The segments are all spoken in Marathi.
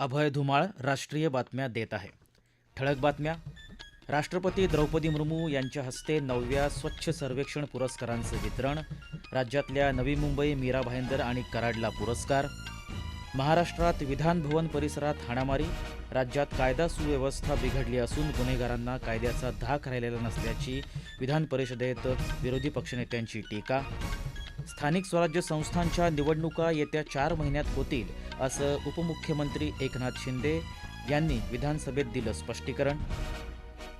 अभय धुमाळ राष्ट्रीय बातम्या देत आहे. ठळक बातम्या. राष्ट्रपती द्रौपदी मुर्मू यांच्या हस्ते नवव्या स्वच्छ सर्वेक्षण पुरस्कारांचं वितरण. राज्यातल्या नवी मुंबई मीरा भाईंदर आणि कराडला पुरस्कार. महाराष्ट्रात विधानभवन परिसरात हाणामारी. राज्यात कायदा सुव्यवस्था बिघडली असून गुन्हेगारांना कायद्याचा धाक राहिलेला नसल्याची विधान परिषदेत विरोधी पक्षनेत्यांची टीका. स्थानिक स्वराज्य संस्थांच्या निवडणुका येत्या चार महिन्यात होतील असं उपमुख्यमंत्री एकनाथ शिंदे यांनी विधानसभेत दिलं स्पष्टीकरण.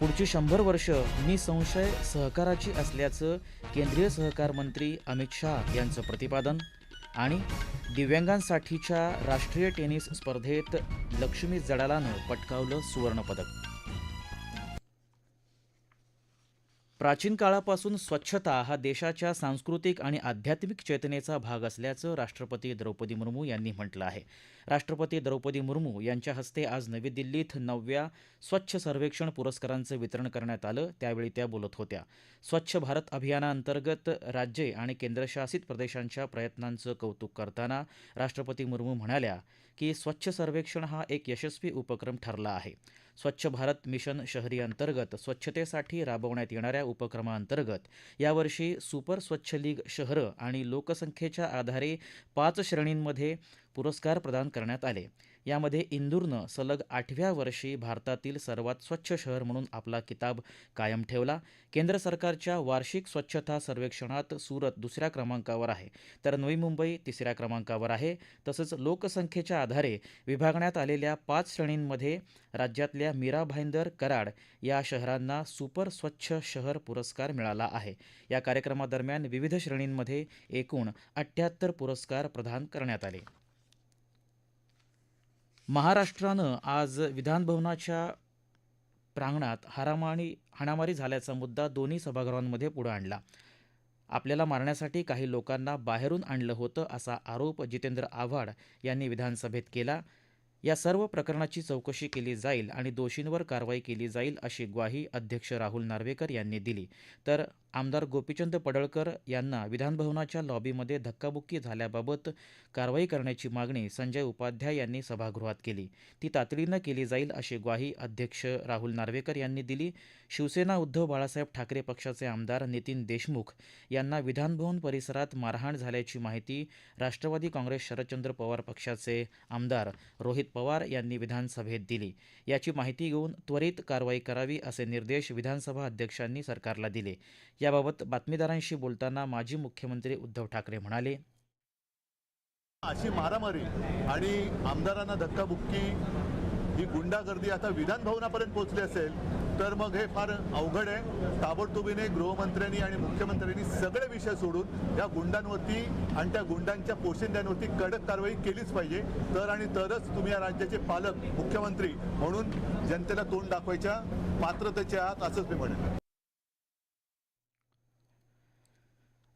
पुढची शंभर वर्ष निसंशय सहकाराची असल्याचं केंद्रीय सहकार मंत्री अमित शाह यांचं प्रतिपादन आणि दिव्यांगांसाठीच्या राष्ट्रीय टेनिस स्पर्धेत लक्ष्मी जडालानं पटकावलं सुवर्णपदक. प्राचीन काळापासून स्वच्छता हा देशाच्या सांस्कृतिक आणि आध्यात्मिक चेतनेचा भाग असल्याचं राष्ट्रपती द्रौपदी मुर्मू यांनी म्हटलं आहे. राष्ट्रपती द्रौपदी मुर्मू यांच्या हस्ते आज नवी दिल्लीत नवव्या स्वच्छ सर्वेक्षण पुरस्कारांचं वितरण करण्यात आलं त्यावेळी त्या बोलत होत्या. स्वच्छ भारत अभियानाअंतर्गत राज्ये आणि केंद्रशासित प्रदेशांच्या प्रयत्नांचं कौतुक करताना राष्ट्रपती मुर्मू म्हणाल्या की स्वच्छ सर्वेक्षण हा एक यशस्वी उपक्रम ठरला आहे. स्वच्छ भारत मिशन शहरी अंतर्गत स्वच्छतेसाठी राबवण्यात येणाऱ्या उपक्रमाअंतर्गत यावर्षी सुपर स्वच्छ लीग शहरं आणि लोकसंख्येच्या आधारे पाच श्रेणींमध्ये पुरस्कार प्रदान करण्यात आले. यामध्ये इंदूरनं सलग आठव्या वर्षी भारतातील सर्वात स्वच्छ शहर म्हणून आपला किताब कायम ठेवला. केंद्र सरकारच्या वार्षिक स्वच्छता सर्वेक्षणात सुरत दुसऱ्या क्रमांकावर आहे. तर नवी मुंबई तिसऱ्या क्रमांकावर आहे. तसंच लोकसंख्येच्या आधारे विभागण्यात आलेल्या पाच श्रेणींमध्ये राज्यातल्या मीरा भाईंदर कराड या शहरांना सुपर स्वच्छ शहर पुरस्कार मिळाला आहे. या कार्यक्रमादरम्यान विविध श्रेणींमध्ये एकूण अठ्ठ्याहत्तर पुरस्कार प्रदान करण्यात आले. महाराष्ट्रानं आज विधानभवनाच्या प्रांगणात हारामारी हाणामारी झाल्याचा मुद्दा दोन्ही सभागृहांमध्ये पुढे आणला. आपल्याला मारण्यासाठी काही लोकांना बाहेरून आणलं होतं असा आरोप जितेंद्र आव्हाड यांनी विधानसभेत केला. या सर्व प्रकरणाची चौकशी केली जाईल आणि दोषींवर कारवाई केली जाईल अशी ग्वाही अध्यक्ष राहुल नार्वेकर यांनी दिली. तर आमदार गोपीचंद पडळकर यांना विधानभवनाच्या लॉबीमध्ये धक्काबुक्की झाल्याबाबत कारवाई करण्याची मागणी संजय उपाध्याय यांनी सभागृहात केली. ती तातडीनं केली जाईल अशी ग्वाही अध्यक्ष राहुल नार्वेकर यांनी दिली. शिवसेना उद्धव बाळासाहेब ठाकरे पक्षाचे आमदार नितीन देशमुख यांना विधानभवन परिसरात मारहाण झाल्याची माहिती राष्ट्रवादी काँग्रेस शरदचंद्र पवार पक्षाचे आमदार रोहित पवार यांनी विधानसभेत दिली. याची माहिती घेऊन त्वरित कारवाई करावी असे निर्देश विधानसभा अध्यक्षांनी सरकारला दिले. याबाबत बातमीदारांशी बोलताना माजी मुख्यमंत्री उद्धव ठाकरे म्हणाले अशी मारामारी आणि आमदारांना धक्काबुक्की ही गुंडागर्दी आता विधान भवनापर्यंत पोहोचली असेल तर मग हे फार अवघड आहे. ताबडतोबीने गृहमंत्र्यांनी आणि मुख्यमंत्र्यांनी सगळे विषय सोडून या गुंडांवरती आणि त्या गुंडांच्या पोशिंद्यांवरती कडक कारवाई केलीच पाहिजे. तर आणि तरच तुम्ही या राज्याचे पालक मुख्यमंत्री म्हणून जनतेला तोंड दाखवायच्या पात्रतेचे आहात असंच मी म्हणेन.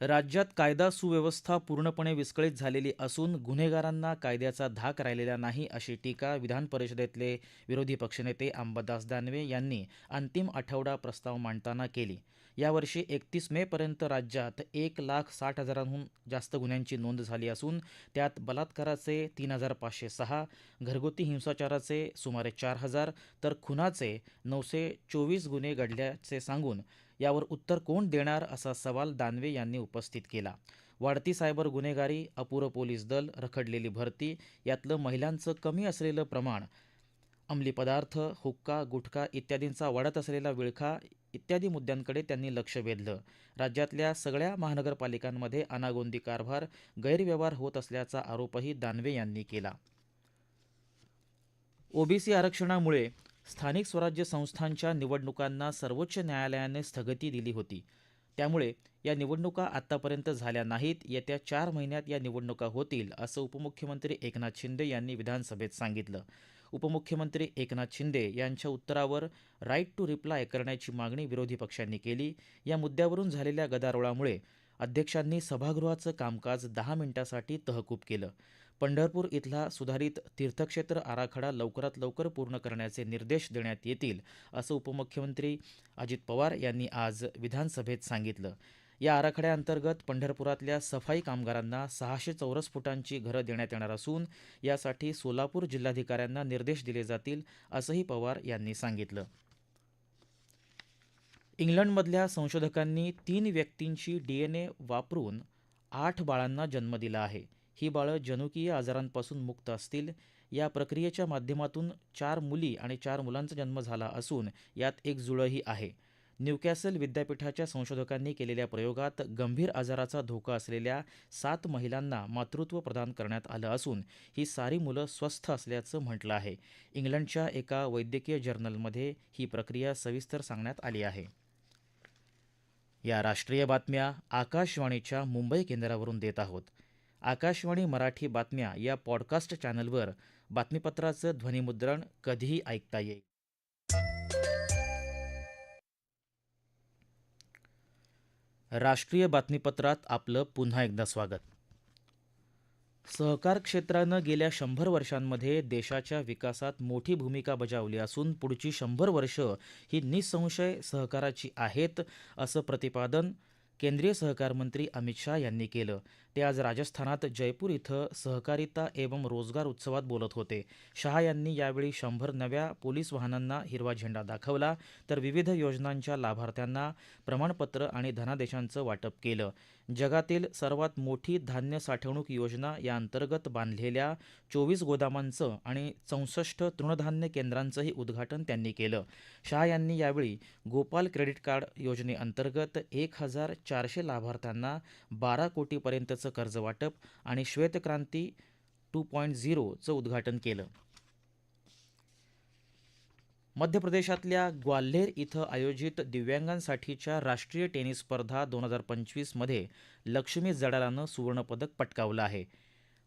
राज्यात कायदा सुव्यवस्था पूर्णपणे विस्कळीत झालेली असून गुन्हेगारांना कायद्याचा धाक राहिलेला नाही अशी टीका विधान परिषदेतले विरोधी पक्षनेते अंबादास दानवे यांनी अंतिम आठवडा प्रस्ताव मांडताना केली. यावर्षी एकतीस मेपर्यंत राज्यात एक लाख साठ हजारांहून जास्त गुन्ह्यांची नोंद झाली असून त्यात बलात्काराचे तीन हजार पाचशे सहा घरगुती हिंसाचाराचे सुमारे चार हजार तर खुनाचे नऊशे चोवीस गुन्हे घडल्याचे सांगून यावर उत्तर कोण देणार असा सवाल दानवे यांनी उपस्थित केला. वाढती सायबर गुन्हेगारी अपुरं पोलीस दल रखडलेली भरती यातलं महिलांचं कमी असलेलं प्रमाण अंमली पदार्थ हुक्का गुटखा इत्यादींचा वाढत असलेला विळखा इत्यादी मुद्द्यांकडे त्यांनी लक्ष वेधलं. राज्यातल्या सगळ्या महानगरपालिकांमध्ये अनागोंदी कारभार गैरव्यवहार होत असल्याचा आरोपही दानवे यांनी केला. ओबीसी आरक्षणामुळे स्थानिक स्वराज्य संस्थांच्या निवडणुकांना सर्वोच्च न्यायालयाने स्थगिती दिली होती. त्यामुळे या निवडणुका आत्तापर्यंत झाल्या नाहीत येत्या चार महिन्यात या निवडणुका होतील असं उपमुख्यमंत्री एकनाथ शिंदे यांनी विधानसभेत सांगितलं. उपमुख्यमंत्री एकनाथ शिंदे यांच्या उत्तरावर राईट टू रिप्लाय करण्याची मागणी विरोधी पक्षांनी केली. या मुद्द्यावरून झालेल्या गदारोळामुळे अध्यक्षांनी सभागृहाचं कामकाज दहा मिनिटासाठी तहकूब केलं. पंढरपूर इथला सुधारित तीर्थक्षेत्र आराखडा लवकरात लवकर पूर्ण करण्याचे निर्देश देण्यात येतील असं उपमुख्यमंत्री अजित पवार यांनी आज विधानसभेत सांगितलं. या आराखड्याअंतर्गत पंढरपुरातल्या सफाई कामगारांना सहाशे चौरस फुटांची घरं देण्यात येणार असून यासाठी सोलापूर जिल्हाधिकाऱ्यांना निर्देश दिले जातील असंही पवार यांनी सांगितलं. इंग्लंडमधल्या संशोधकांनी तीन व्यक्तींची ए वापरून आठ बाळांना जन्म दिला आहे. ही बाळं जनुकीय आजारांपासून मुक्त असतील. या प्रक्रियेच्या माध्यमातून चार मुली आणि चार मुलांचा जन्म झाला असून यात एक जुळंही आहे. न्यूकॅसल विद्यापीठाच्या संशोधकांनी केलेल्या प्रयोगात गंभीर आजाराचा धोका असलेल्या सात महिलांना मातृत्व प्रदान करण्यात आलं असून ही सारी मुलं स्वस्थ असल्याचं म्हटलं आहे. इंग्लंडच्या एका वैद्यकीय जर्नलमध्ये ही प्रक्रिया सविस्तर सांगण्यात आली आहे. या राष्ट्रीय बातम्या आकाशवाणीच्या मुंबई केंद्रावरून देत आहोत. आकाशवाणी मराठी बातम्या या पॉडकास्ट चॅनलवर बातमीपत्राचं ध्वनिमुद्रण कधीही ऐकता येईल. राष्ट्रीय बातमीपत्रात आपलं पुन्हा एकदा स्वागत. सहकार क्षेत्रानं गेल्या शंभर वर्षांमध्ये देशाच्या विकासात मोठी भूमिका बजावली असून पुढची शंभर वर्ष ही निसंशय सहकाराची आहेत असं प्रतिपादन केंद्रीय सहकार मंत्री अमित शाह यांनी केलं. ते आज राजस्थानात जयपूर इथं सहकारिता एवं रोजगार उत्सवात बोलत होते. शहा यांनी यावेळी शंभर नव्या पोलीस वाहनांना हिरवा झेंडा दाखवला तर विविध योजनांच्या लाभार्थ्यांना प्रमाणपत्र आणि धनादेशांचं वाटप केलं. जगातील सर्वात मोठी धान्य साठवणूक योजना या अंतर्गत बांधलेल्या चोवीस गोदामांचं आणि चौसष्ट तृणधान्य केंद्रांचंही उद्घाटन त्यांनी केलं. शहा यांनी यावेळी गोपाल क्रेडिट कार्ड योजनेअंतर्गत एक हजार चारशे लाभार्थ्यांना बारा कोटीपर्यंतचं कर्ज वाटप आणि श्वेतक्रांती टू पॉईंट झिरोचं उद्घाटन केलं. मध्य प्रदेशातल्या ग्वाल्हेर इथं आयोजित दिव्यांगांसाठीच्या राष्ट्रीय टेनिस स्पर्धा दोन हजार पंचवीसमध्ये लक्ष्मी जडालानं सुवर्णपदक पटकावलं आहे.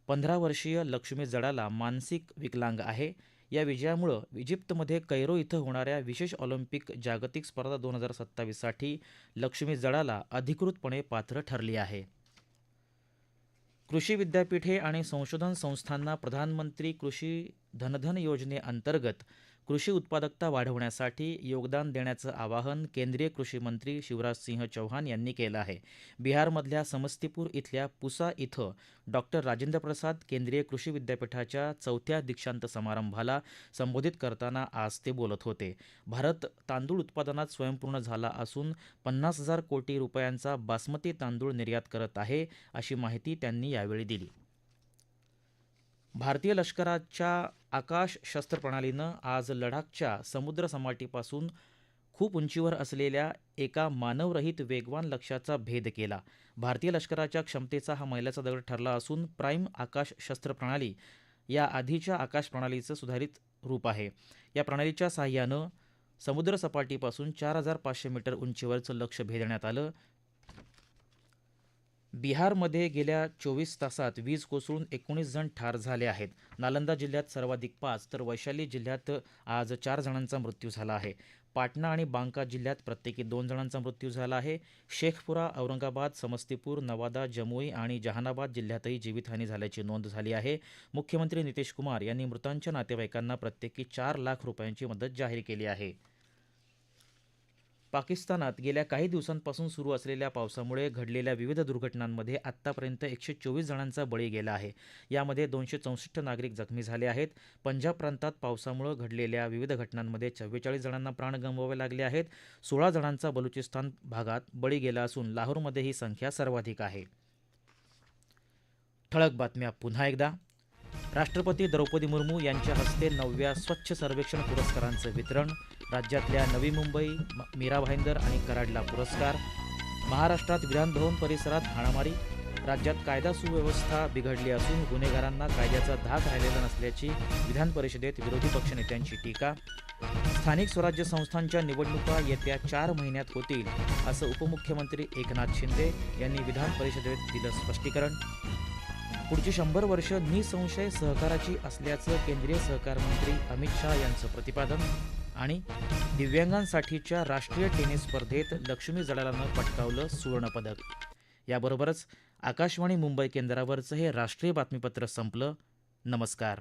पंधरा वर्षीय लक्ष्मी जडाला मानसिक विकलांग आहे. या विजयामुळं इजिप्तमध्ये कैरो इथं होणाऱ्या विशेष ऑलिम्पिक जागतिक स्पर्धा दोन हजार सत्तावीससाठी लक्ष्मी जडाला अधिकृतपणे पात्र ठरली आहे. कृषी विद्यापीठे आणि संशोधन संस्थांना प्रधानमंत्री कृषी धनधन योजनेअंतर्गत कृषी उत्पादकता वाढवण्यासाठी योगदान देण्याचं आवाहन केंद्रीय कृषी मंत्री शिवराज सिंह चौहान यांनी केलं आहे. बिहारमधल्या समस्तीपूर इथल्या पुसा इथं डॉक्टर राजेंद्र प्रसाद केंद्रीय कृषी विद्यापीठाच्या चौथ्या दीक्षांत समारंभाला संबोधित करताना आज ते बोलत होते. भारत तांदूळ उत्पादनात स्वयंपूर्ण झाला असून पन्नास हजार कोटी रुपयांचा बासमती तांदूळ निर्यात करत आहे अशी माहिती त्यांनी यावेळी दिली. भारतीय लष्कराच्या आकाश शस्त्र प्रणालीनं आज लडाखच्या समुद्र सपाटीपासून खूप उंचीवर असलेल्या एका मानवरहित वेगवान लक्ष्याचा भेद केला. भारतीय लष्कराच्या क्षमतेचा हा मैलाचा दगड ठरला असून प्राईम आकाश शस्त्र प्रणाली या आधीच्या आकाश प्रणालीचं सुधारित रूप आहे. या प्रणालीच्या साहाय्यानं समुद्रसपाटीपासून चार हजार पाचशे मीटर उंचीवरचं लक्ष भेदण्यात आलं. बिहारमध्ये गेल्या चोवीस तासात वीज कोसळून एकोणीस जण ठार झाले आहेत. नालंदा जिल्ह्यात सर्वाधिक पाच तर वैशाली जिल्ह्यात आज चार जणांचा मृत्यू झाला आहे. पाटणा आणि बांका जिल्ह्यात प्रत्येकी दोन जणांचा मृत्यू झाला आहे. शेखपुरा औरंगाबाद समस्तीपूर नवादा जमुई आणि जहानाबाद जिल्ह्यातही जीवितहानी झाल्याची नोंद झाली आहे. मुख्यमंत्री नितीश कुमार यांनी मृतांच्या नातेवाईकांना प्रत्येकी चार लाख रुपयांची मदत जाहीर केली आहे. पाकिस्तानात गेल्या काही दिवसांपासून सुरू असलेल्या पावसामुळे घडलेल्या विविध दुर्घटनांमध्ये आत्तापर्यंत एकशे चोवीस जणांचा बळी गेला आहे. यामध्ये दोनशे चौसष्ट नागरिक जखमी झाले आहेत. पंजाब प्रांतात पावसामुळे घडलेल्या विविध घटनांमध्ये चव्वेचाळीस जणांना प्राण गमवावे लागले आहेत. सोळा जणांचा बलुचिस्तान भागात बळी गेला असून लाहोरमध्ये ही संख्या सर्वाधिक आहे. ठळक बातम्या पुन्हा एकदा. राष्ट्रपती द्रौपदी मुर्मू यांच्या हस्ते नवव्या स्वच्छ सर्वेक्षण पुरस्कारांचं वितरण राज्यातल्या नवी मुंबई म- मीरा भाईंदर आणि कराडला पुरस्कार. महाराष्ट्रात विधानभवन परिसरात हाणामारी. राज्यात कायदा सुव्यवस्था बिघडली असून गुन्हेगारांना कायद्याचा धाक राहिलेला नसल्याची विधान परिषदेत विरोधी पक्षनेत्यांची टीका. स्थानिक स्वराज्य संस्थांच्या निवडणुका येत्या चार महिन्यात होतील असं उपमुख्यमंत्री एकनाथ शिंदे यांनी विधान परिषदेत दिलं स्पष्टीकरण. पुढची शंभर वर्ष निसंशय सहकाराची असल्याचं केंद्रीय सहकार मंत्री अमित शहा यांचं प्रतिपादन. आणि दिव्यांगांसाठीच्या राष्ट्रीय टेनिस स्पर्धेत लक्ष्मी जडालानं पटकावलं सुवर्णपदक याबरोबरच आकाशवाणी मुंबई केंद्रावरचं हे राष्ट्रीय बातमीपत्र संपलं. नमस्कार.